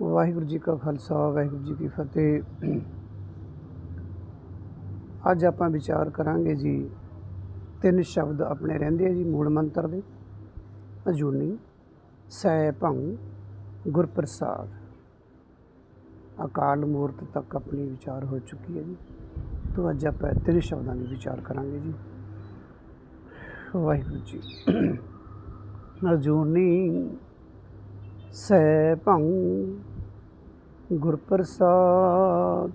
ਵਾਹਿਗੁਰੂ ਜੀ ਕਾ ਖਾਲਸਾ, ਵਾਹਿਗੁਰੂ ਜੀ ਕੀ ਫਤਿਹ। ਅੱਜ ਆਪਾਂ ਵਿਚਾਰ ਕਰਾਂਗੇ ਜੀ, ਤਿੰਨ ਸ਼ਬਦ ਆਪਣੇ ਰਹਿੰਦੇ ਆ ਜੀ, ਮੂਲ ਮੰਤਰ ਦੇ। ਅਜੂਨੀ ਸੈ ਭੰਗ ਗੁਰਪ੍ਰਸਾਦ। ਅਕਾਲ ਮੂਰਤ ਤੱਕ ਆਪਣੀ ਵਿਚਾਰ ਹੋ ਚੁੱਕੀ ਹੈ ਜੀ। ਤੋਂ ਅੱਜ ਆਪਾਂ ਤਿੰਨ ਸ਼ਬਦਾਂ ਦੀ ਵਿਚਾਰ ਕਰਾਂਗੇ ਜੀ। ਵਾਹਿਗੁਰੂ ਜੀ, ਅਜੂਨੀ ਸੈ ਭੰਗ ਗੁਰਪ੍ਰਸਾਦ।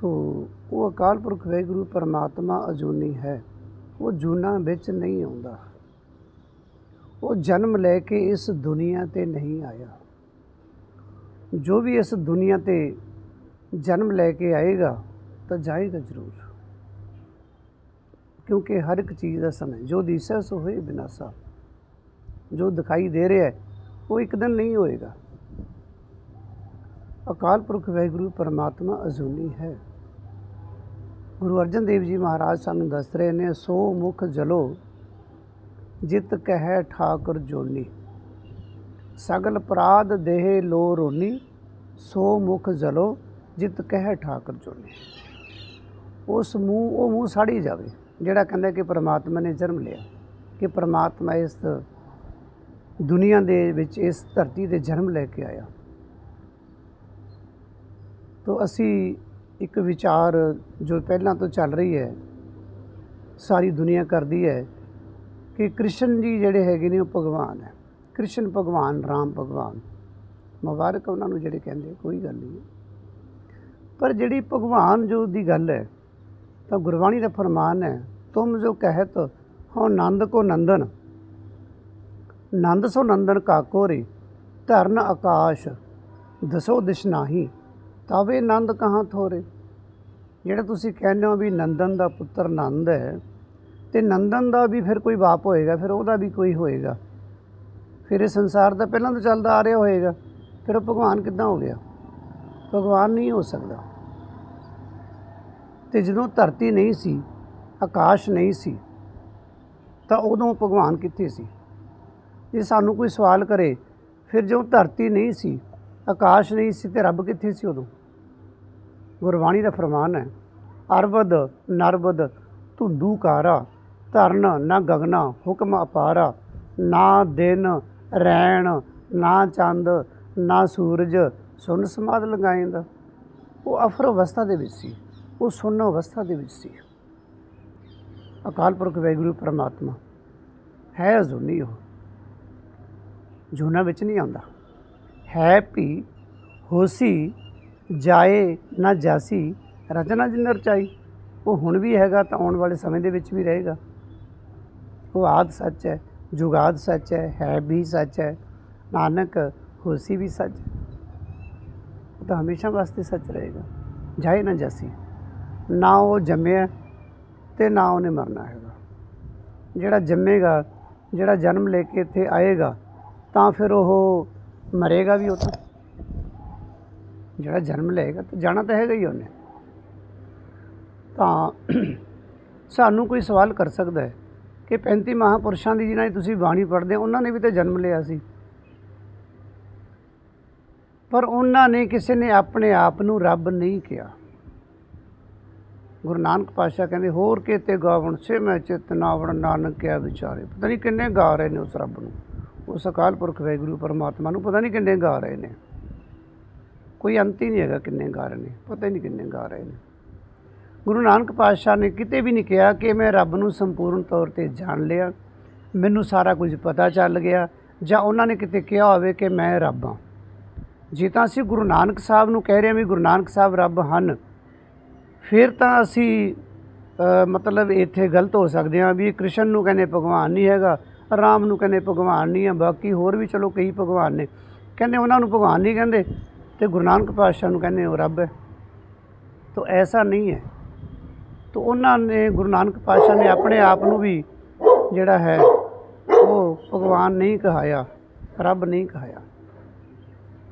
ਤੋ ਉਹ ਅਕਾਲ ਪੁਰਖ ਵਾਹਿਗੁਰੂ ਪਰਮਾਤਮਾ ਅਜੂਨੀ ਹੈ। ਉਹ ਜੂਨਾ ਵਿੱਚ ਨਹੀਂ ਆਉਂਦਾ। ਉਹ ਜਨਮ ਲੈ ਕੇ ਇਸ ਦੁਨੀਆ ਤੇ ਨਹੀਂ ਆਇਆ। ਜੋ ਵੀ ਇਸ ਦੁਨੀਆ ਤੇ ਜਨਮ ਲੈ ਕੇ ਆਏਗਾ, ਤਾਂ ਜਾਏਗਾ ਜ਼ਰੂਰ। ਕਿਉਂਕਿ ਹਰ ਇੱਕ ਚੀਜ਼ ਦਾ ਸਮਾਂ ਜੋ ਦਿਸੈ ਸੋ ਹੋਏ ਬਿਨਾਸਾ। ਜੋ ਦਿਖਾਈ ਦੇ ਰਿਹਾ ਹੈ, ਉਹ ਇੱਕ ਦਿਨ ਨਹੀਂ ਹੋਏਗਾ। ਅਕਾਲ ਪੁਰਖ ਵਾਹਿਗੁਰੂ, ਪਰਮਾਤਮਾ ਅਜ਼ੂਨੀ ਹੈ। ਗੁਰੂ ਅਰਜਨ ਦੇਵ ਜੀ ਮਹਾਰਾਜ ਸਾਨੂੰ ਦੱਸ ਰਹੇ ਨੇ, ਸੋ ਮੁਖ ਜਲੋ ਜਿਤ ਕਹਿ ਠਾਕੁਰ ਜੋਨੀ। ਸਗਲ ਪ੍ਰਾਦ ਦੇਹ ਲੋ ਰੋਨੀ, ਸੋ ਮੁਖ ਜਲੋ ਜਿਤ ਕਹਿ ਠਾਕੁਰ ਜੋਨੀ। ਉਸ ਮੂੰਹ, ਉਹ ਮੂੰਹ ਸਾੜੀ ਜਾਵੇ, ਜਿਹੜਾ ਕਹਿੰਦਾ ਕਿ ਪ੍ਰਮਾਤਮਾ ਨੇ ਜਨਮ ਲਿਆ, ਕਿ ਪ੍ਰਮਾਤਮਾ ਇਸ ਦੁਨੀਆ ਦੇ ਵਿੱਚ ਇਸ ਧਰਤੀ ਦੇ ਜਨਮ ਲੈ ਕੇ ਆਇਆ। ਤੋ ਅਸੀਂ ਇੱਕ ਵਿਚਾਰ ਜੋ ਪਹਿਲਾਂ ਤੋਂ ਚੱਲ ਰਹੀ ਹੈ, ਸਾਰੀ ਦੁਨੀਆ ਕਰਦੀ ਹੈ ਕਿ ਕ੍ਰਿਸ਼ਨ ਜੀ ਜਿਹੜੇ ਹੈਗੇ ਨੇ ਉਹ ਭਗਵਾਨ ਹੈ। ਕ੍ਰਿਸ਼ਨ ਭਗਵਾਨ, ਰਾਮ ਭਗਵਾਨ। ਮੁਬਾਰਕ ਉਹਨਾਂ ਨੂੰ ਜਿਹੜੇ ਕਹਿੰਦੇ, ਕੋਈ ਗੱਲ ਨਹੀਂ। ਪਰ ਜਿਹੜੀ ਭਗਵਾਨ ਜੋ ਦੀ ਗੱਲ ਹੈ, ਤਾਂ ਗੁਰਬਾਣੀ ਦਾ ਫਰਮਾਨ ਹੈ, ਤੁਮ ਜੋ ਕਹਿਤ ਹੋ ਨੰਦ ਕੋ ਨੰਦਨ। ਨੰਦ ਸੋ ਨੰਦਨ ਕਾਕੋ ਰੇ ਧਰਨ ਆਕਾਸ਼, ਦਸੋ ਦਿਸ਼ ਨਾਹੀ, ਤਾਵੇ ਨੰਦ ਕਹਾਂ ਥੋਰੇ। ਜਿਹੜਾ ਤੁਸੀਂ ਕਹਿੰਦੇ ਹੋ ਵੀ ਨੰਦਨ ਦਾ ਪੁੱਤਰ ਨੰਦ ਹੈ, ਤੇ ਨੰਦਨ ਦਾ ਵੀ ਫਿਰ ਕੋਈ ਬਾਪ ਹੋਏਗਾ, ਫਿਰ ਉਹਦਾ ਵੀ ਕੋਈ ਹੋਏਗਾ। ਫਿਰ ਇਹ ਸੰਸਾਰ ਦਾ ਪਹਿਲਾਂ ਤੋਂ ਚੱਲਦਾ ਆ ਰਿਹਾ ਹੋਏਗਾ, ਫਿਰ ਉਹ ਭਗਵਾਨ ਕਿੱਦਾਂ ਹੋ ਗਿਆ? ਭਗਵਾਨ ਨਹੀਂ ਹੋ ਸਕਦਾ। ਤੇ ਜਦੋਂ ਧਰਤੀ ਨਹੀਂ ਸੀ, ਆਕਾਸ਼ ਨਹੀਂ ਸੀ, ਤਾਂ ਉਦੋਂ ਭਗਵਾਨ ਕਿੱਥੇ ਸੀ? ਜੇ ਸਾਨੂੰ ਕੋਈ ਸਵਾਲ ਕਰੇ, ਫਿਰ ਜਦੋਂ ਧਰਤੀ ਨਹੀਂ ਸੀ, ਆਕਾਸ਼ ਨਹੀਂ ਸੀ ਤੇ ਰੱਬ ਕਿੱਥੇ ਸੀ ਉਦੋਂ? ਗੁਰਬਾਣੀ ਦਾ ਫਰਮਾਨ ਹੈ, ਅਰਵਦ ਨਰਵਦ ਧੁੰਦੂ ਕਾਰਾ, ਧਰਨ ਨਾ ਗਗਨਾ ਹੁਕਮ ਅਪਾਰਾ, ਨਾ ਦਿਨ ਰੈਣ, ਨਾ ਚੰਦ, ਨਾ ਸੂਰਜ ਸੁਨ ਸਮਾਦ ਲਗਾਏਂਦਾ ਉਹ ਅਫਰ ਅਵਸਥਾ ਦੇ ਵਿੱਚ ਸੀ, ਉਹ ਸੁੰਨ ਅਵਸਥਾ ਦੇ ਵਿੱਚ ਸੀ। ਅਕਾਲ ਪੁਰਖ ਵਾਹਿਗੁਰੂ ਪਰਮਾਤਮਾ, ਹੈ ਅਜ਼ੂਨੀ ਉਹ। ਜੂਨਾ ਵਿੱਚ ਨਹੀਂ ਆਉਂਦਾ। ਹੈ ਭੀ ਹੋਸੀ, ਜਾਏ, ਨਾ ਜਾਸੀ, ਰਚਨਾ ਜਿਨ ਰਚਾਈ, ਉਹ ਹੁਣ ਵੀ ਹੈਗਾ ਤਾਂ ਆਉਣ ਵਾਲੇ ਸਮੇਂ ਦੇ ਵਿੱਚ ਵੀ ਰਹੇਗਾ। ਉਹ ਆਦ ਸੱਚ ਹੈ, ਜੁਗਾਦ ਸੱਚ ਹੈ ਹੈ ਵੀ ਸੱਚ ਹੈ, ਨਾਨਕ, ਹੋਸੀ ਵੀ ਸੱਚ ਹੈ। ਉਹ ਤਾਂ ਹਮੇਸ਼ਾ ਵਾਸਤੇ ਸੱਚ ਰਹੇਗਾ। ਜਾਏ ਨਾ ਜਾਸੀ, ਨਾ ਉਹ ਜੰਮਿਆ ਤੇ ਨਾ ਉਹਨੇ ਮਰਨਾ ਹੈਗਾ। ਜਿਹੜਾ ਜੰਮੇਗਾ, ਜਿਹੜਾ ਜਨਮ ਲੈ ਕੇ ਇੱਥੇ ਆਏਗਾ ਤਾਂ ਫਿਰ ਉਹ ਮਰੇਗਾ ਵੀ ਉਹ ਤਾਂ ਜਿਹੜਾ ਜਨਮ ਲਏਗਾ ਤਾਂ ਜਾਣਾ ਤਾਂ ਹੈਗਾ ਹੀ ਉਹਨੇ। ਤਾਂ ਸਾਨੂੰ ਕੋਈ ਸਵਾਲ ਕਰ ਸਕਦਾ ਹੈ ਕਿ 35 ਮਹਾਪੁਰਸ਼ਾਂ ਦੀ ਜਿਨ੍ਹਾਂ ਦੀ ਤੁਸੀਂ ਬਾਣੀ ਪੜ੍ਹਦੇ ਹੋ, ਉਹਨਾਂ ਨੇ ਵੀ ਤਾਂ ਜਨਮ ਲਿਆ ਸੀ। ਪਰ ਉਹਨਾਂ ਨੇ ਕਿਸੇ ਨੇ ਆਪਣੇ ਆਪ ਨੂੰ ਰੱਬ ਨਹੀਂ ਕਿਹਾ। ਗੁਰੂ ਨਾਨਕ ਪਾਤਸ਼ਾਹ ਕਹਿੰਦੇ, ਹੋਰ ਕਿਤੇ ਗਾਵਣ ਸੇ ਮੈਂ ਚਿਤ ਨਾਵਣ ਨਾਨਕ ਕਿਆ ਵਿਚਾਰੇ। ਪਤਾ ਨਹੀਂ ਕਿੰਨੇ ਗਾ ਰਹੇ ਨੇ ਉਸ ਰੱਬ ਨੂੰ। ਉਸ ਅਕਾਲ ਪੁਰਖ ਵਾਹਿਗੁਰੂ ਪਰਮਾਤਮਾ ਨੂੰ ਪਤਾ ਨਹੀਂ ਕਿੰਨੇ ਗਾ ਰਹੇ ਨੇ। ਕੋਈ ਅੰਤ ਹੀ ਨਹੀਂ ਹੈਗਾ ਕਿੰਨੇ ਗਾ ਰਹੇ ਨੇ, ਪਤਾ ਹੀ ਨਹੀਂ ਕਿੰਨੇ ਗਾ ਰਹੇ ਨੇ। ਗੁਰੂ ਨਾਨਕ ਪਾਤਸ਼ਾਹ ਨੇ ਕਿਤੇ ਵੀ ਨਹੀਂ ਕਿਹਾ ਕਿ ਮੈਂ ਰੱਬ ਨੂੰ ਸੰਪੂਰਨ ਤੌਰ ਤੇ ਜਾਣ ਲਿਆ, ਮੈਨੂੰ ਸਾਰਾ ਕੁਝ ਪਤਾ ਚੱਲ ਗਿਆ, ਜਾਂ ਉਹਨਾਂ ਨੇ ਕਿਤੇ ਕਿਹਾ ਹੋਵੇ ਕਿ ਮੈਂ ਰੱਬ ਹਾਂ। ਜੇ ਤਾਂ ਅਸੀਂ ਗੁਰੂ ਨਾਨਕ ਸਾਹਿਬ ਨੂੰ ਕਹਿ ਰਹੇ ਹਾਂ ਵੀ ਗੁਰੂ ਨਾਨਕ ਸਾਹਿਬ ਰੱਬ ਹਨ, ਫਿਰ ਤਾਂ ਅਸੀਂ ਮਤਲਬ ਇੱਥੇ ਗਲਤ ਹੋ ਸਕਦੇ ਹਾਂ ਵੀ ਕ੍ਰਿਸ਼ਨ ਨੂੰ ਕਹਿੰਦੇ ਭਗਵਾਨ ਨਹੀਂ ਹੈਗਾ ਰਾਮ ਨੂੰ ਕਹਿੰਦੇ ਭਗਵਾਨ ਨਹੀਂ ਹੈ ਬਾਕੀ ਹੋਰ ਵੀ ਚਲੋ ਕਈ ਭਗਵਾਨ ਨੇ। ਕਹਿੰਦੇ ਉਹਨਾਂ ਨੂੰ ਭਗਵਾਨ ਨਹੀਂ ਕਹਿੰਦੇ ਤੇ ਗੁਰੂ ਨਾਨਕ ਪਾਤਸ਼ਾਹ ਨੂੰ ਕਹਿੰਦੇ ਉਹ ਰੱਬ ਹੈ। ਤਾਂ ਐਸਾ ਨਹੀਂ ਹੈ। ਤਾਂ ਉਹਨਾਂ ਨੇ, ਗੁਰੂ ਨਾਨਕ ਪਾਤਸ਼ਾਹ ਨੇ ਆਪਣੇ ਆਪ ਨੂੰ ਵੀ ਜਿਹੜਾ ਹੈ, ਉਹ ਭਗਵਾਨ ਨਹੀਂ ਕਹਾਇਆ, ਰੱਬ ਨਹੀਂ ਕਹਾਇਆ।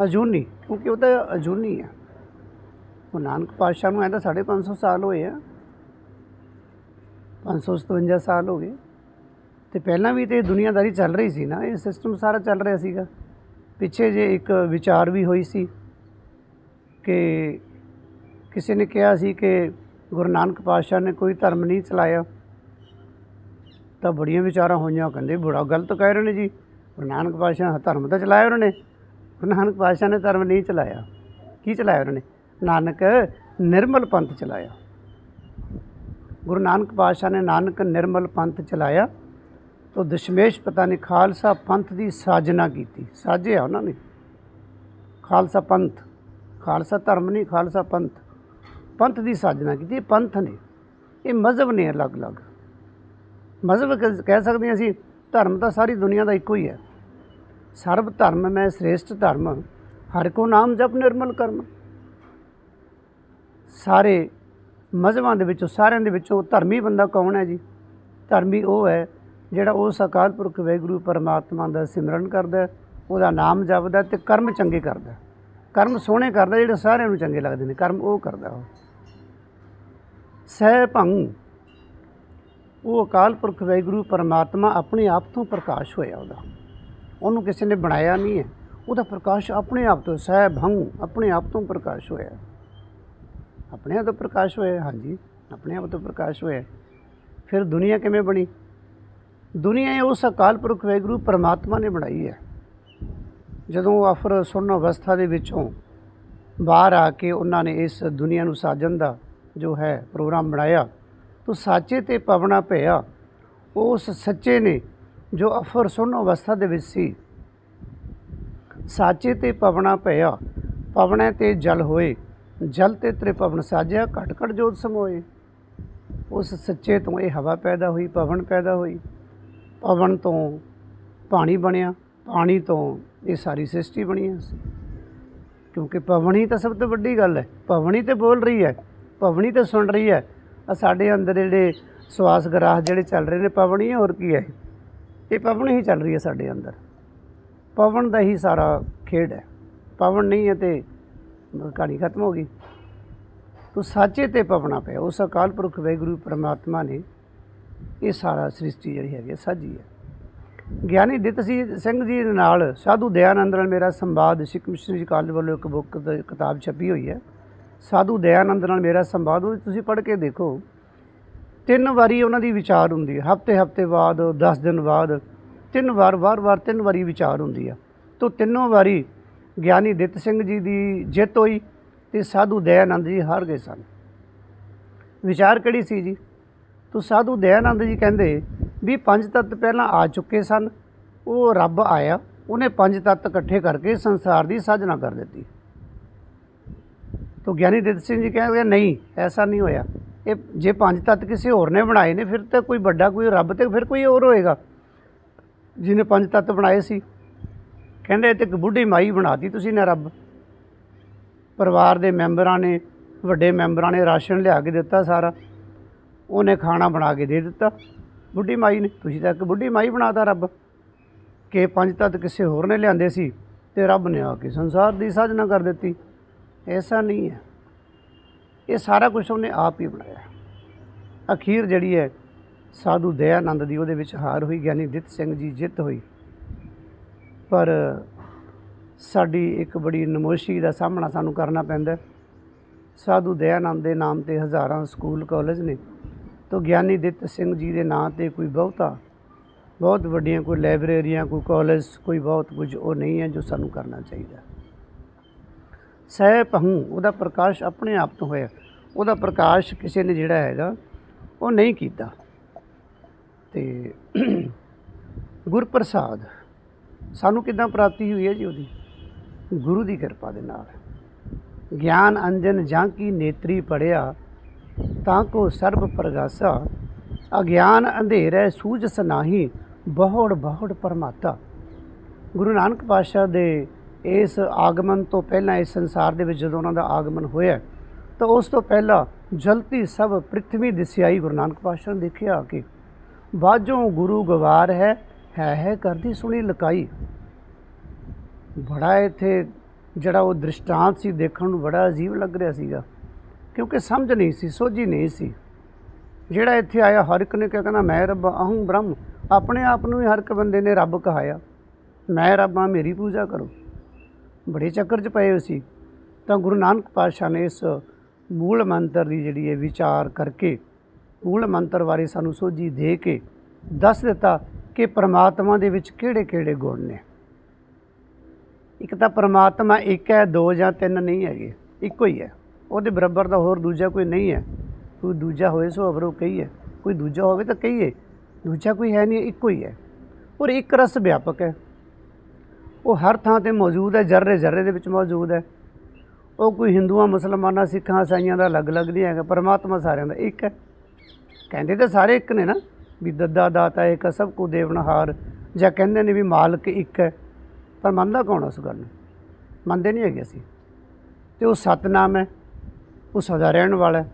ਅਜੂਨੀ, ਕਿਉਂਕਿ ਉਹ ਤਾਂ ਅਜੂਨੀ ਹੈ। ਉਹ ਨਾਨਕ ਪਾਤਸ਼ਾਹ ਨੂੰ ਐਂ ਤਾਂ 550 ਸਾਲ ਹੋਏ ਆ। 557 ਸਾਲ ਹੋ ਗਏ। ਤੇ ਪਹਿਲਾਂ ਵੀ ਤੇ ਦੁਨੀਆਦਾਰੀ ਚੱਲ ਰਹੀ ਸੀ ਨਾ, ਇਹ ਸਿਸਟਮ ਸਾਰਾ ਚੱਲ ਰਿਹਾ ਸੀਗਾ। ਪਿੱਛੇ ਜੇ ਇੱਕ ਵਿਚਾਰ ਵੀ ਹੋਈ ਸੀ ਕਿ ਕਿਸੇ ਨੇ ਕਿਹਾ ਸੀ ਕਿ ਗੁਰੂ ਨਾਨਕ ਪਾਤਸ਼ਾਹ ਨੇ ਕੋਈ ਧਰਮ ਨਹੀਂ ਚਲਾਇਆ, ਤਾਂ ਬੜੀਆਂ ਵਿਚਾਰਾਂ ਹੋਈਆਂ ਕਹਿੰਦੇ ਬੜਾ ਗਲਤ ਕਹਿ ਰਹੇ ਨੇ ਜੀ। ਗੁਰੂ ਨਾਨਕ ਪਾਤਸ਼ਾਹ ਧਰਮ ਤਾਂ ਚਲਾਇਆ ਉਹਨਾਂ ਨੇ, ਗੁਰੂ ਨਾਨਕ ਪਾਤਸ਼ਾਹ ਨੇ ਧਰਮ ਨਹੀਂ ਚਲਾਇਆ। ਕੀ ਚਲਾਇਆ ਉਹਨਾਂ ਨੇ? ਨਾਨਕ ਨਿਰਮਲ ਪੰਥ ਚਲਾਇਆ। ਗੁਰੂ ਨਾਨਕ ਪਾਤਸ਼ਾਹ ਨੇ ਨਾਨਕ ਨਿਰਮਲ ਪੰਥ ਚਲਾਇਆ। ਤੋ ਦਸ਼ਮੇਸ਼ ਪਤਾ ਨਹੀਂ ਖਾਲਸਾ ਪੰਥ ਦੀ ਸਾਜਨਾ ਕੀਤੀ। ਸਾਜਿਆ ਉਹਨਾਂ ਨੇ। ਖਾਲਸਾ ਪੰਥ। ਖਾਲਸਾ ਧਰਮ ਨਹੀਂ, ਖਾਲਸਾ ਪੰਥ। ਪੰਥ ਦੀ ਸਾਜਨਾ ਕੀਤੀ। ਇਹ ਪੰਥ ਨੇ। ਇਹ ਮਜ਼ਹਬ ਨੇ ਅਲੱਗ-ਅਲੱਗ। ਮਜ਼ਹਬ ਕਹਿ ਸਕਦੇ ਹਾਂ ਅਸੀਂ, ਧਰਮ ਤਾਂ ਸਾਰੀ ਦੁਨੀਆ ਦਾ ਇੱਕੋ ਹੀ ਹੈ। ਸਰਬ ਧਰਮ ਮੈਂ ਸ੍ਰੇਸ਼ਟ ਧਰਮ। ਹਰ ਕੋ ਨਾਮ ਜਪ ਨਿਰਮਲ ਕਰਮ। ਸਾਰੇ ਮਜ਼ਹਬਾਂ ਦੇ ਵਿੱਚੋਂ, ਸਾਰਿਆਂ ਦੇ ਵਿੱਚੋਂ ਧਰਮੀ ਬੰਦਾ ਕੌਣ ਹੈ ਜੀ? ਧਰਮੀ ਉਹ ਹੈ ਜਿਹੜਾ ਉਸ ਅਕਾਲ ਪੁਰਖ ਵਾਹਿਗੁਰੂ ਪਰਮਾਤਮਾ ਦਾ ਸਿਮਰਨ ਕਰਦਾ ਉਹਦਾ ਨਾਮ ਜਪਦਾ ਤੇ ਕਰਮ ਚੰਗੇ ਕਰਦਾ ਕਰਮ ਸੋਹਣੇ ਕਰਦਾ, ਜਿਹੜੇ ਸਾਰਿਆਂ ਨੂੰ ਚੰਗੇ ਲੱਗਦੇ ਨੇ, ਕਰਮ ਉਹ ਕਰਦਾ ਉਹ। ਸਹਿ ਭੰਗ। ਉਹ ਅਕਾਲ ਪੁਰਖ ਵਾਹਿਗੁਰੂ ਪਰਮਾਤਮਾ ਆਪਣੇ ਆਪ ਤੋਂ ਪ੍ਰਕਾਸ਼ ਹੋਇਆ ਉਹਦਾ। ਉਹਨੂੰ ਕਿਸੇ ਨੇ ਬਣਾਇਆ ਨਹੀਂ ਹੈ। ਉਹਦਾ ਪ੍ਰਕਾਸ਼ ਆਪਣੇ ਆਪ ਤੋਂ, ਸਹਿ ਭੰਗ, ਆਪਣੇ ਆਪ ਤੋਂ ਪ੍ਰਕਾਸ਼ ਹੋਇਆ। ਆਪਣੇ ਆਪ ਤੋਂ ਪ੍ਰਕਾਸ਼ ਹੋਇਆ, ਹਾਂਜੀ, ਆਪਣੇ ਆਪ ਤੋਂ ਪ੍ਰਕਾਸ਼ ਹੋਇਆ। ਫਿਰ ਦੁਨੀਆ ਕਿਵੇਂ ਬਣੀ? ਦੁਨੀਆ ਉਸ ਅਕਾਲ ਪੁਰਖ ਵਾਹਿਗੁਰੂ ਪਰਮਾਤਮਾ ਨੇ ਬਣਾਈ ਹੈ। ਜਦੋਂ ਆਫਰ ਸੁਣ ਅਵਸਥਾ ਦੇ ਵਿੱਚੋਂ ਬਾਹਰ ਆ ਕੇ ਉਹਨਾਂ ਨੇ ਇਸ ਦੁਨੀਆ ਨੂੰ ਸਾਜਣ ਦਾ ਜੋ ਹੈ ਪ੍ਰੋਗਰਾਮ ਬਣਾਇਆ, ਤਾਂ ਸਾਚੇ ਤੇ ਪਵਣਾ ਭਇਆ ਉਸ ਸੱਚੇ ਨੇ ਜੋ ਅਫਰ ਸੁਣ ਅਵਸਥਾ ਦੇ ਵਿੱਚ ਸੀ। ਸਾਚੇ ਤੇ ਪਵਣਾ ਭਇਆ ਪਵਣੇ ਤੇ ਜਲ ਹੋਏ, ਜਲ ਤੇ ਤ੍ਰਿਪਵਨ ਸਾਜਿਆ, ਘਟ ਘਟ ਜੋਤ ਸਮੋਏ। ਉਸ ਸੱਚੇ ਤੋਂ ਇਹ ਹਵਾ ਪੈਦਾ ਹੋਈ, ਪਵਨ ਪੈਦਾ ਹੋਈ। ਪਵਨ ਤੋਂ ਪਾਣੀ ਬਣਿਆ, ਪਾਣੀ ਤੋਂ ਇਹ ਸਾਰੀ ਸ੍ਰਿਸ਼ਟੀ ਬਣੀ ਹੈ ਕਿਉਂਕਿ ਪਵਨ ਹੀ ਤਾਂ ਸਭ ਤੋਂ ਵੱਡੀ ਗੱਲ ਹੈ। ਪਵਨ ਹੀ ਤੇ ਬੋਲ ਰਹੀ ਹੈ, ਪਵਨ ਹੀ ਤੇ ਸੁਣ ਰਹੀ ਹੈ। ਆ ਸਾਡੇ ਅੰਦਰ ਜਿਹੜੇ ਸਵਾਸ ਗਰਾਹ ਜਿਹੜੇ ਚੱਲ ਰਹੇ ਨੇ, ਪਵਨ ਹੀ ਹੋਰ ਕੀ ਹੈ ਇਹ? ਪਵਨ ਹੀ ਚੱਲ ਰਹੀ ਹੈ ਸਾਡੇ ਅੰਦਰ। ਪਵਨ ਦਾ ਹੀ ਸਾਰਾ ਖੇਡ ਹੈ। ਪਵਨ ਨਹੀਂ ਹੈ ਤੇ ਕਹਾਣੀ ਖਤਮ ਹੋ ਗਈ। ਤੂੰ ਸਾਚੇ ਤੇ ਪਵਣਾ ਪਿਆ। ਉਸ ਅਕਾਲ ਪੁਰਖ ਵਾਹਿਗੁਰੂ ਪਰਮਾਤਮਾ ਨੇ ਇਹ ਸਾਰਾ ਸ੍ਰਿਸ਼ਟੀ ਜਿਹੜੀ ਹੈਗੀ ਹੈ ਸਾਜੀ ਹੈ। ਗਿਆਨੀ ਦਿੱਤ ਸੀ ਸਿੰਘ ਜੀ ਨਾਲ ਸਾਧੂ ਦਇਆਨੰਦ ਨਾਲ ਮੇਰਾ ਸੰਵਾਦ, ਸਿੱਖ ਮਿਸ਼ਨਰੀ ਕਾਲਜ ਵੱਲੋਂ ਇੱਕ ਬੁੱਕ ਕਿਤਾਬ ਛਪੀ ਹੋਈ ਹੈ। ਸਾਧੂ ਦਇਆਨੰਦ ਨਾਲ ਮੇਰਾ ਸੰਵਾਦ, ਉਹ ਤੁਸੀਂ ਪੜ੍ਹ ਕੇ ਦੇਖੋ। ਤਿੰਨ ਵਾਰੀ ਉਹਨਾਂ ਦੀ ਵਿਚਾਰ ਹੁੰਦੀ ਹੈ। ਹਫ਼ਤੇ ਹਫ਼ਤੇ ਬਾਅਦ 10 ਦਿਨ ਬਾਅਦ, ਤਿੰਨ ਵਾਰ ਵਾਰ-ਵਾਰ ਤਿੰਨ ਵਾਰੀ ਵਿਚਾਰ ਹੁੰਦੀ ਆ ਤੋਂ ਤਿੰਨੋਂ ਵਾਰੀ ਗਿਆਨੀ ਦਿੱਤ ਸਿੰਘ ਜੀ ਦੀ ਜਿੱਤ ਹੋਈ ਤੇ ਸਾਧੂ ਦਇਆਨੰਦ ਜੀ ਹਾਰ ਗਏ ਸਨ। ਵਿਚਾਰ ਕਿਹੜੀ ਸੀ ਜੀ? ਤੋ ਸਾਧੂ ਦਇਆਨੰਦ ਜੀ ਕਹਿੰਦੇ ਵੀ ਪੰਜ ਤੱਤ ਪਹਿਲਾਂ ਆ ਚੁੱਕੇ ਸਨ, ਉਹ ਰੱਬ ਆਇਆ, ਉਹਨੇ ਪੰਜ ਤੱਤ ਇਕੱਠੇ ਕਰਕੇ ਸੰਸਾਰ ਦੀ ਸਾਜਨਾ ਕਰ ਦਿੱਤੀ। ਤੋ ਗਿਆਨੀ ਦਿੱਤ ਸਿੰਘ ਜੀ ਕਹਿੰਦੇ ਨਹੀਂ, ਐਸਾ ਨਹੀਂ ਹੋਇਆ। ਇਹ ਜੇ ਪੰਜ ਤੱਤ ਕਿਸੇ ਹੋਰ ਨੇ ਬਣਾਏ ਨੇ, ਫਿਰ ਤਾਂ ਕੋਈ ਵੱਡਾ, ਕੋਈ ਰੱਬ ਤੇ ਫਿਰ ਕੋਈ ਹੋਰ ਹੋਏਗਾ। ਜਿਹਨੇ ਪੰਜ ਤੱਤ ਬਣਾਏ ਸੀ। ਕਹਿੰਦੇ, ਇਹ ਤੇ ਇੱਕ ਬੁੱਢੀ ਮਾਈ ਬਣਾਤੀ ਤੁਸੀਂ ਨਾ ਰੱਬ। ਪਰਿਵਾਰ ਦੇ ਮੈਂਬਰਾਂ ਨੇ, ਵੱਡੇ ਮੈਂਬਰਾਂ ਨੇ ਰਾਸ਼ਨ ਲਿਆ ਕੇ ਦਿੱਤਾ ਸਾਰਾ। ਉਹਨੇ ਖਾਣਾ ਬਣਾ ਕੇ ਦੇ ਦਿੱਤਾ। ਬੁੱਢੀ ਮਾਈ ਨੇ, ਤੁਸੀਂ ਤਾਂ ਇੱਕ ਬੁੱਢੀ ਮਾਈ ਬਣਾਤਾ ਰੱਬ। ਕਿ ਪੰਜ ਤੱਤ ਕਿਸੇ ਹੋਰ ਨੇ ਲਿਆਂਦੇ ਸੀ ਤੇ ਰੱਬ ਨੇ ਆ ਕੇ ਸੰਸਾਰ ਦੀ ਸਾਜਨਾ ਕਰ ਦਿੱਤੀ। ਐਸਾ ਨਹੀਂ ਹੈ। ਇਹ ਸਾਰਾ ਕੁਝ ਉਹਨੇ ਆਪ ਹੀ ਬਣਾਇਆ। ਅਖੀਰ ਜਿਹੜੀ ਹੈ, ਸਾਧੂ ਦਇਆਨੰਦ ਦੀ ਉਹਦੇ ਵਿੱਚ ਹਾਰ ਹੋਈ, ਗਿਆਨੀ ਦਿੱਤ ਸਿੰਘ ਜੀ ਜਿੱਤ ਹੋਈ। ਪਰ ਸਾਡੀ ਇੱਕ ਬੜੀ ਨਮੋਸ਼ੀ ਦਾ ਸਾਹਮਣਾ ਸਾਨੂੰ ਕਰਨਾ ਪੈਂਦਾ ਸਾਧੂ ਦਇਆਨੰਦ ਦੇ ਨਾਮ ਤੇ ਹਜ਼ਾਰਾਂ ਸਕੂਲ, ਕਾਲਜ ਨੇ ਤੋਂ ਗਿਆਨੀ ਦਿੱਤ ਸਿੰਘ ਜੀ ਦੇ ਨਾਂ ਤੇ ਕੋਈ ਬਹੁਤਾ, ਬਹੁਤ ਵੱਡੀਆਂ ਕੋਈ ਲਾਇਬ੍ਰੇਰੀਆਂ, ਕੋਈ ਕਾਲਜ, ਕੋਈ ਬਹੁਤ ਕੁਝ ਉਹ ਨਹੀਂ ਹੈ ਜੋ ਸਾਨੂੰ ਕਰਨਾ ਚਾਹੀਦਾ। ਸਹਿ ਪਹੂ ਉਹਦਾ ਪ੍ਰਕਾਸ਼ ਆਪਣੇ ਆਪ ਤੋਂ ਹੋਇਆ। ਉਹਦਾ ਪ੍ਰਕਾਸ਼ ਕਿਸੇ ਨੇ ਜਿਹੜਾ ਹੈਗਾ, ਉਹ ਨਹੀਂ ਕੀਤਾ। ਤੇ ਗੁਰਪ੍ਰਸਾਦ, ਸਾਨੂੰ ਕਿੱਦਾਂ ਪ੍ਰਾਪਤੀ ਹੋਈ ਹੈ ਜੀ ਉਹਦੀ? ਗੁਰੂ ਦੀ ਕਿਰਪਾ ਦੇ ਨਾਲ। ਗਿਆਨ ਅੰਜਨ ਜਾਂ ਕੀ ਨੇਤਰੀ ਪੜਿਆ ਤਾਂ ਕੋ ਸਰਬ ਪ੍ਰਗਾਸਾ, ਅਗਿਆਨ ਅੰਧੇਰੈ ਸੂਝ ਸਨਾਹੀ, ਬਹੁੜ ਬਹੁੜ ਪਰਮਾਤਾ। ਗੁਰੂ ਨਾਨਕ ਪਾਤਸ਼ਾਹ ਦੇ ਇਸ ਆਗਮਨ ਤੋਂ ਪਹਿਲਾਂ, ਇਸ ਸੰਸਾਰ ਦੇ ਵਿੱਚ ਜਦੋਂ ਉਹਨਾਂ ਦਾ ਆਗਮਨ ਹੋਇਆ, ਤਾਂ ਉਸ ਤੋਂ ਪਹਿਲਾਂ ਜਲਤੀ ਸਭ ਪ੍ਰਿਥਵੀ ਦਿਸਿਆਈ ਗੁਰੂ ਨਾਨਕ ਪਾਤਸ਼ਾਹ ਨੇ ਦੇਖਿਆ ਕਿ, ਬਾਝੋਂ ਗੁਰੂ ਗਵਾਰ ਹੈ ਹੈ ਹੈ ਕਰਦੀ ਸੁਣੀ ਲਕਾਈ। ਬੜਾ ਇੱਥੇ ਜਿਹੜਾ ਉਹ ਦ੍ਰਿਸ਼ਟਾਂਤ ਸੀ ਦੇਖਣ ਨੂੰ ਬੜਾ ਅਜੀਬ ਲੱਗ ਰਿਹਾ ਸੀਗਾ। ਕਿਉਂਕਿ ਸਮਝ ਨਹੀਂ ਸੀ, ਸੋਝੀ ਨਹੀਂ ਸੀ। ਜਿਹੜਾ ਇੱਥੇ ਆਇਆ, ਹਰ ਇੱਕ ਨੇ ਕਿਹਾ, ਕਹਿੰਦਾ, ਮੈਂ ਰੱਬ, ਅਹੂੰ ਬ੍ਰਹਮ, ਆਪਣੇ ਆਪ ਨੂੰ ਹੀ ਹਰ ਇੱਕ ਬੰਦੇ ਨੇ ਰੱਬ ਕਹਾਇਆ। ਮੈਂ ਰੱਬ ਹਾਂ, ਮੇਰੀ ਪੂਜਾ ਕਰੋ। ਬੜੇ ਚੱਕਰ 'ਚ ਪਏ ਹੋਏ ਸੀ। ਤਾਂ ਗੁਰੂ ਨਾਨਕ ਪਾਤਸ਼ਾਹ ਨੇ ਇਸ ਮੂਲ ਮੰਤਰ ਦੀ ਜਿਹੜੀ ਹੈ ਵਿਚਾਰ ਕਰਕੇ, ਮੂਲ ਮੰਤਰ ਬਾਰੇ ਸਾਨੂੰ ਸੋਝੀ ਦੇ ਕੇ ਦੱਸ ਦਿੱਤਾ ਕਿ ਪ੍ਰਮਾਤਮਾ ਦੇ ਵਿੱਚ ਕਿਹੜੇ-ਕਿਹੜੇ ਗੁਣ ਨੇ। ਇੱਕ ਤਾਂ ਪ੍ਰਮਾਤਮਾ ਇੱਕ ਹੈ, ਦੋ ਜਾਂ ਤਿੰਨ ਨਹੀਂ ਹੈਗੇ, ਇੱਕੋ ਹੀ ਹੈ। ਉਹਦੇ ਬਰਾਬਰ ਦਾ ਹੋਰ ਦੂਜਾ ਕੋਈ ਨਹੀਂ ਹੈ। ਕੋਈ ਦੂਜਾ ਹੋਵੇ ਸੋ ਅਬਰੋ ਕਹੀ ਹੈ। ਕੋਈ ਦੂਜਾ ਹੋਵੇ ਤਾਂ ਕਹੀਏ। ਦੂਜਾ ਕੋਈ ਹੈ ਨਹੀਂ, ਇੱਕੋ ਹੀ ਹੈ। ਔਰ ਇੱਕ ਰਸ ਵਿਆਪਕ ਹੈ। ਉਹ ਹਰ ਥਾਂ ਤੇ ਮੌਜੂਦ ਹੈ, ਜਰਰੇ ਜਰਰੇ ਦੇ ਵਿੱਚ ਮੌਜੂਦ ਹੈ। ਉਹ ਕੋਈ ਹਿੰਦੂਆਂ, ਮੁਸਲਮਾਨਾਂ, ਸਿੱਖਾਂ ਇਸਾਈਆਂ ਦਾ ਅਲੱਗ-ਅਲੱਗ ਨਹੀਂ ਹੈਗਾ। ਪਰਮਾਤਮਾ ਸਾਰਿਆਂ ਦਾ ਇੱਕ ਹੈ। ਕਹਿੰਦੇ ਤਾਂ ਸਾਰੇ ਇੱਕ ਨੇ ਨਾ, ਵੀ ਦੱਦਾ ਦਾਤਾ ਇੱਕ ਸਭ ਕੋ ਦੇਵਨਹਾਰ ਜਾਂ ਕਹਿੰਦੇ ਨੇ ਵੀ ਮਾਲਕ ਇੱਕ ਹੈ। ਪਰ ਮੰਨਦਾ ਕੌਣ ਉਸ ਗੱਲ ਨੂੰ? ਮੰਨਦੇ ਨਹੀਂ ਹੈਗੇ ਅਸੀਂ। ਤੇ ਉਹ ਸਤਨਾਮ ਹੈ। ਉਹ ਸਦਾ ਰਹਿਣ ਵਾਲਾ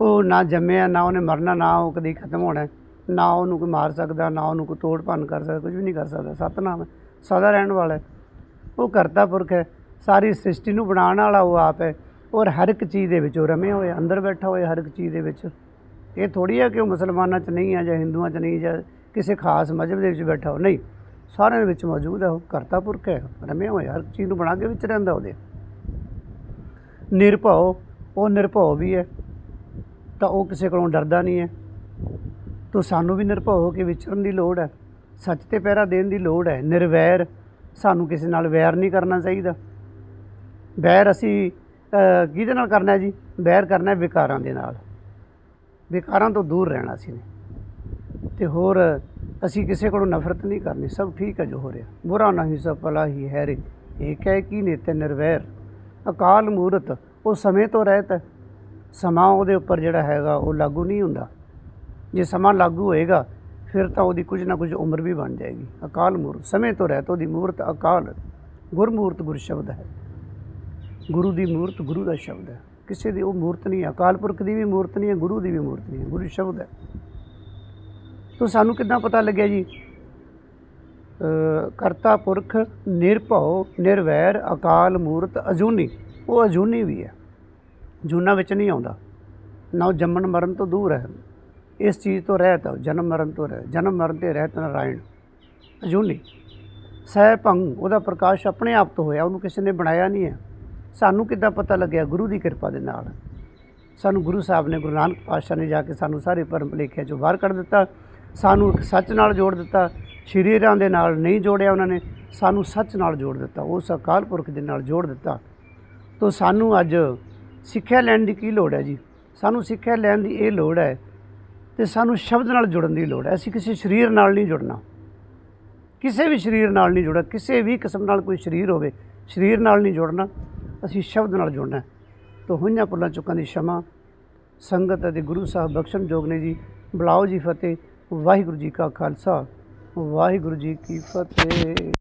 ਉਹ ਨਾ ਜੰਮਿਆ, ਨਾ ਉਹਨੇ ਮਰਨਾ, ਨਾ ਉਹ ਕਦੀ ਖਤਮ ਹੋਣਾ ਨਾ ਉਹਨੂੰ ਕੋਈ ਮਾਰ ਸਕਦਾ, ਨਾ ਉਹਨੂੰ ਕੋਈ ਤੋੜ ਭੰਨ ਕਰ ਸਕਦਾ ਕੁਝ ਵੀ ਨਹੀਂ ਕਰ ਸਕਦਾ। ਸਤਨਾਮ ਸਦਾ ਰਹਿਣ ਵਾਲਾ ਉਹ ਕਰਤਾ ਪੁਰਖ ਹੈ। ਸਾਰੀ ਸ੍ਰਿਸ਼ਟੀ ਨੂੰ ਬਣਾਉਣ ਵਾਲਾ ਉਹ ਆਪ ਹੈ। ਔਰ ਹਰ ਇੱਕ ਚੀਜ਼ ਦੇ ਵਿੱਚ ਉਹ ਰਮੇ ਹੋਏ ਅੰਦਰ ਬੈਠਾ ਹੋਏ ਹਰ ਇੱਕ ਚੀਜ਼ ਦੇ ਵਿੱਚ। ਇਹ ਥੋੜੀ ਹੈ ਕਿ ਉਹ ਮੁਸਲਮਾਨਾਂ 'ਚ ਨਹੀਂ ਹੈ ਜਾਂ ਹਿੰਦੂਆਂ 'ਚ ਨਹੀਂ ਜਾਂ ਕਿਸੇ ਖਾਸ ਮਜ਼ਹਬ ਦੇ ਵਿੱਚ ਬੈਠਾ ਹੋ। ਨਹੀਂ, ਸਾਰਿਆਂ ਦੇ ਵਿੱਚ ਮੌਜੂਦ ਹੈ ਉਹ ਕਰਤਾ ਪੁਰਖ ਹੈ, ਰਮੇ ਹੋਏ ਹਰ ਚੀਜ਼ ਨੂੰ ਬਣਾ ਕੇ ਵਿੱਚ ਰਹਿੰਦਾ ਉਹਦੇ। ਨਿਰਭਉ, ਉਹ ਨਿਰਭਉ ਵੀ ਹੈ। ਤਾਂ ਉਹ ਕਿਸੇ ਕੋਲੋਂ ਡਰਦਾ ਨਹੀਂ ਹੈ। ਤੋ ਸਾਨੂੰ ਵੀ ਨਿਰਭਉ ਹੋ ਕੇ ਵਿਚਰਨ ਦੀ ਲੋੜ ਹੈ। ਸੱਚ ਤੇ ਪਹਿਰਾ ਦੇਣ ਦੀ ਲੋੜ ਹੈ। ਨਿਰਵੈਰ, ਸਾਨੂੰ ਕਿਸੇ ਨਾਲ ਵੈਰ ਨਹੀਂ ਕਰਨਾ ਚਾਹੀਦਾ। ਵੈਰ ਅਸੀਂ ਕਿਹਦੇ ਨਾਲ ਕਰਨਾ ਜੀ? ਵੈਰ ਕਰਨਾ ਵਿਕਾਰਾਂ ਦੇ ਨਾਲ। ਵਿਕਾਰਾਂ ਤੋਂ ਦੂਰ ਰਹਿਣਾ ਸੀ ਨੇ। ਤੇ ਹੋਰ ਅਸੀਂ ਕਿਸੇ ਕੋਲੋਂ ਨਫ਼ਰਤ ਨਹੀਂ ਕਰਨੀ। ਸਭ ਠੀਕ ਹੈ ਜੋ ਹੋ ਰਿਹਾ। ਬੁਰਾ ਨਹੀਂ ਸਭ ਭਲਾ ਹੀ ਹੈ। ਰੇ ਏਕ ਹੈ ਕੀ ਨੇਤੇ ਨਿਰਵੈਰ। ਅਕਾਲ ਮੂਰਤ, ਉਹ ਸਮੇਂ ਤੋਂ ਰਹਿਤ ਸਮਾਂ ਉਹਦੇ ਉੱਪਰ ਜਿਹੜਾ ਹੈਗਾ, ਉਹ ਲਾਗੂ ਨਹੀਂ ਹੁੰਦਾ। ਜੇ ਸਮਾਂ ਲਾਗੂ ਹੋਏਗਾ, ਫਿਰ ਤਾਂ ਉਹਦੀ ਕੁਝ ਨਾ ਕੁਝ ਉਮਰ ਵੀ ਬਣ ਜਾਏਗੀ। ਅਕਾਲ ਮੂਰਤ, ਸਮੇਂ ਤੋਂ ਰਹਿਤ, ਉਹਦੀ ਮੂਰਤ ਅਕਾਲ, ਗੁਰਮੂਰਤ ਗੁਰ ਸ਼ਬਦ ਹੈ। ਗੁਰੂ ਦੀ ਮੂਰਤ ਗੁਰੂ ਦਾ ਸ਼ਬਦ ਹੈ। ਕਿਸੇ ਦੀ ਉਹ ਮੂਰਤ ਨਹੀਂ ਹੈ, ਅਕਾਲ ਪੁਰਖ ਦੀ ਵੀ ਮੂਰਤ ਨਹੀਂ ਹੈ, ਗੁਰੂ ਦੀ ਵੀ ਮੂਰਤ ਨਹੀਂ ਹੈ, ਗੁਰੂ ਸ਼ਬਦ ਹੈ। ਤੋ ਸਾਨੂੰ ਕਿੱਦਾਂ ਪਤਾ ਲੱਗਿਆ ਜੀ? ਕਰਤਾ ਪੁਰਖ ਨਿਰਭਉ ਨਿਰਵੈਰ ਅਕਾਲ ਮੂਰਤ ਅਜੂਨੀ। ਉਹ ਅਜੂਨੀ ਵੀ ਹੈ। ਜੂਨਾ ਵਿੱਚ ਨਹੀਂ ਆਉਂਦਾ। ਨਾ ਉਹ ਜੰਮਣ ਮਰਨ ਤੋਂ ਦੂਰ ਹੈ। ਇਸ ਚੀਜ਼ ਤੋਂ ਰਹਿਤ ਹੈ, ਜਨਮ ਮਰਨ ਤੋਂ ਰਹਿਤ। ਜਨਮ ਮਰਨ ਤੇ ਰਹਿਤ ਨਾਰਾਇਣ। ਅਜੂਨੀ। ਸਹਿ ਭੰਗ ਉਹਦਾ ਪ੍ਰਕਾਸ਼ ਆਪਣੇ ਆਪ ਤੋਂ ਹੋਇਆ। ਉਹਨੂੰ ਕਿਸੇ ਨੇ ਬਣਾਇਆ ਨਹੀਂ ਹੈ। ਸਾਨੂੰ ਕਿੱਦਾਂ ਪਤਾ ਲੱਗਿਆ? ਗੁਰੂ ਦੀ ਕਿਰਪਾ ਦੇ ਨਾਲ। ਸਾਨੂੰ ਗੁਰੂ ਸਾਹਿਬ ਨੇ ਗੁਰੂ ਨਾਨਕ ਪਾਤਸ਼ਾਹ ਨੇ ਜਾ ਕੇ ਸਾਨੂੰ ਸਾਰੇ ਪਰਮ ਭੁਲੇਖਿਆਂ ਚੋਂ ਬਾਹਰ ਕੱਢ ਦਿੱਤਾ। ਸਾਨੂੰ ਇੱਕ ਸੱਚ ਨਾਲ ਜੋੜ ਦਿੱਤਾ। ਸ਼ਰੀਰਾਂ ਦੇ ਨਾਲ ਨਹੀਂ ਜੋੜਿਆ ਉਹਨਾਂ ਨੇ, ਸਾਨੂੰ ਸੱਚ ਨਾਲ ਜੋੜ ਦਿੱਤਾ ਉਸ ਅਕਾਲ ਪੁਰਖ ਦੇ ਨਾਲ ਜੋੜ ਦਿੱਤਾ। ਤੋ ਸਾਨੂੰ ਅੱਜ ਸਿੱਖਿਆ ਲੈਣ ਦੀ ਕੀ ਲੋੜ ਹੈ ਜੀ? ਸਾਨੂੰ ਸਿੱਖਿਆ ਲੈਣ ਦੀ ਇਹ ਲੋੜ ਹੈ ਤੇ ਸਾਨੂੰ ਸ਼ਬਦ ਨਾਲ ਜੁੜਨ ਦੀ ਲੋੜ ਹੈ। ਅਸੀਂ ਕਿਸੇ ਸਰੀਰ ਨਾਲ ਨਹੀਂ ਜੁੜਨਾ। ਕਿਸੇ ਵੀ ਸਰੀਰ ਨਾਲ ਨਹੀਂ ਜੁੜਨਾ, ਕਿਸੇ ਵੀ ਕਿਸਮ ਨਾਲ ਕੋਈ ਸਰੀਰ ਹੋਵੇ, ਸਰੀਰ ਨਾਲ ਨਹੀਂ ਜੁੜਨਾ, ਅਸੀਂ ਸ਼ਬਦ ਨਾਲ ਜੁੜਨਾ ਹੈ। ਹੋਈਆਂ ਪੁੱਲਾਂ ਚੁੱਕਾਂ ਦੀ ਸ਼ਮਾ, ਸੰਗਤ ਅਤੇ ਗੁਰੂ ਸਾਹਿਬ ਬਖਸ਼ਣ ਜੋਗ ਨੇ ਜੀ। ਬੁਲਾਓ ਜੀ ਫਤਿਹ, ਵਾਹਿਗੁਰੂ ਜੀ ਕਾ ਖਾਲਸਾ। ਵਾਹਿਗੁਰੂ ਜੀ ਕੀ ਫਤਿਹ।